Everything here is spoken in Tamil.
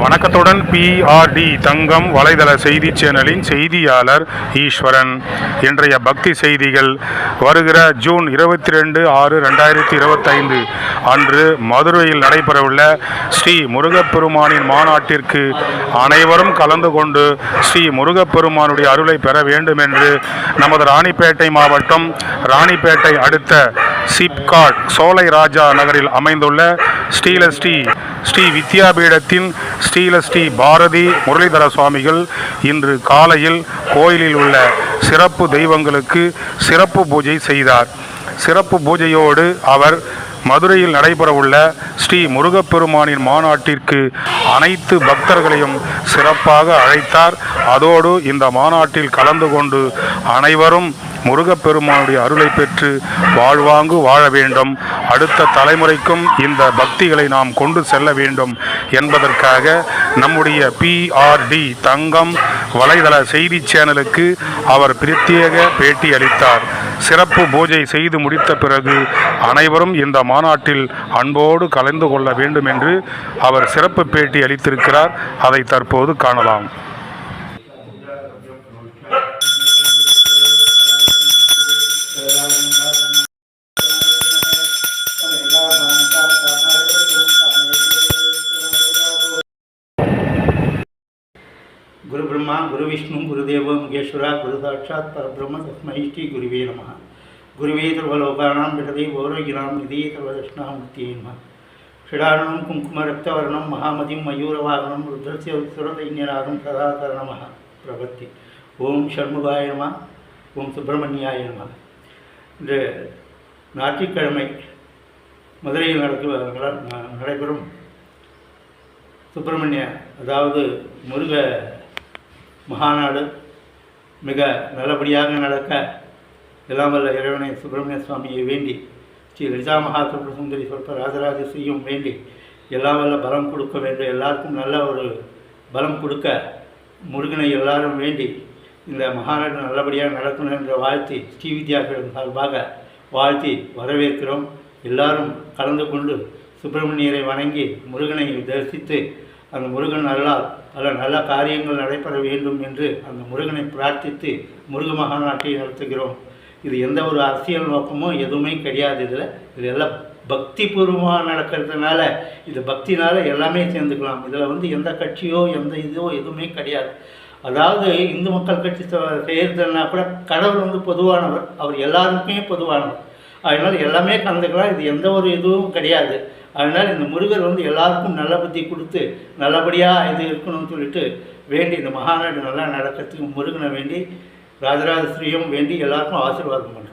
வணக்கத்துடன் பிஆர்டி தங்கம் வலைதள செய்தி சேனலின் செய்தியாளர் ஈஸ்வரன். இன்றைய பக்தி செய்திகள். வருகிற ஜூன் இருபத்தி ரெண்டு ஆறு ரெண்டாயிரத்தி இருபத்தைந்து. அன்று மதுரையில் நடைபெறவுள்ள ஸ்ரீ முருகப்பெருமானின் மாநாட்டிற்கு அனைவரும் கலந்து கொண்டு ஸ்ரீ முருகப்பெருமானுடைய அருளை பெற வேண்டும் என்று நமது ராணிப்பேட்டை மாவட்டம் ராணிப்பேட்டை அடுத்த சிப்காட் சோலை ராஜா நகரில் அமைந்துள்ள ஸ்ரீலஸ்ரீ ஸ்ரீ வித்யாபீடத்தின் ஸ்ரீலஸ்ரீ பாரதி முரளிதர சுவாமிகள் இன்று காலையில் கோயிலில் உள்ள சிறப்பு தெய்வங்களுக்கு சிறப்பு பூஜை செய்தார். சிறப்பு பூஜையோடு அவர் மதுரையில் நடைபெறவுள்ள ஸ்ரீ முருகப்பெருமானின் மாநாட்டிற்கு அனைத்து பக்தர்களையும் சிறப்பாக அழைத்தார். அதோடு இந்த மாநாட்டில் கலந்து கொண்டு அனைவரும் முருகப்பெருமானுடைய அருளை பெற்று வாழ்வாங்கு வாழ வேண்டும். அடுத்த தலைமுறைக்கும் இந்த பக்திகளை நாம் கொண்டு செல்ல வேண்டும் என்பதற்காக நம்முடைய பிஆர்டி தங்கம் வலைதள செய்தி சேனலுக்கு அவர் பிரத்யேக பேட்டி அளித்தார். சிறப்பு பூஜை செய்து முடித்த பிறகு அனைவரும் இந்த மாநாட்டில் அன்போடு கலந்து கொள்ள வேண்டும் என்று அவர் சிறப்பு பேட்டி அளித்திருக்கிறார். அதை தற்போது காணலாம். குரு பிரம்மா குரு விஷ்ணு குருதேவ முகேஸ்வரா குரு சாட்சாத் பரபிரம்ம தஸ்மை ஸ்ரீ குருவே நம. குருவே சர்வலோகானாம் விடதே ஓரோகினாம் நிதே சர்வதஷ்ணாமூர்த்தியே நம. ஷிடாரணம் குங்கும ரக்தவர்ணம் மகாமதிம் மயூரவாகனம் ருத்ரஸ்ய சுரதைன்யராகம் சதாகர பிரபத்தி. ஓம் ஷண்முகாய நம. ஓம் சுப்பிரமணியாய நம. இந்த ஞாயிற்றுக்கிழமை மதுரையில் நடக்க நடைபெறும் சுப்பிரமணிய அதாவது முருக மகாநாடு மிக நல்லபடியாக நடக்க எல்லாம் வல்ல இறைவனை சுப்பிரமணிய சுவாமியை வேண்டி ஸ்ரீ லலிதா மகாத்ரிபுர சுந்தரி சொல்ப ராஜராஜஸ்ரீயும் வேண்டி எல்லாம் வல்ல பலம் கொடுக்க வேண்டும். எல்லாருக்கும் நல்ல ஒரு பலம் கொடுக்க முருகனை எல்லாரும் வேண்டி இந்த மகாநாடு நல்லபடியாக நடக்கணும் என்ற வாழ்த்தி ஸ்ரீ வித்யாபீடம் சார்பாக வாழ்த்தி வரவேற்கிறோம். எல்லாரும் கலந்து கொண்டு சுப்பிரமணியரை வணங்கி முருகனை தரிசித்து அந்த முருகன் நல்லா பல நல்ல காரியங்கள் நடைபெற வேண்டும் என்று அந்த முருகனை பிரார்த்தித்து முருக மகாநாட்டை நடத்துகிறோம். இது எந்த ஒரு அரசியல் நோக்கமும் எதுவுமே கிடையாது இதில். இது எல்லாம் பக்தி பூர்வமாக நடக்கிறதுனால இது பக்தினால எல்லாமே சேர்ந்துக்கலாம். இதில் வந்து எந்த கட்சியோ எந்த இதோ எதுவுமே கிடையாது. அதாவது இந்து மக்கள் கட்சி செய்கிறதுனா கூட கடவுள் வந்து பொதுவானவர். அவர் எல்லாருக்குமே பொதுவானவர். அதனால் எல்லாமே கலந்துக்கலாம். இது எந்த ஒரு இதுவும் கிடையாது. அதனால் இந்த முருகர் வந்து எல்லாருக்கும் நல்ல புத்தி கொடுத்து நல்லபடியாக இது இருக்கணும்னு சொல்லிட்டு வேண்டி இந்த மகாநாடு நல்லா நடக்கிறதுக்கு முருகனை வேண்டி ராஜராஜஸ்ரீயும் வேண்டி எல்லாருக்கும் ஆசீர்வாதம் பண்ணுறேன்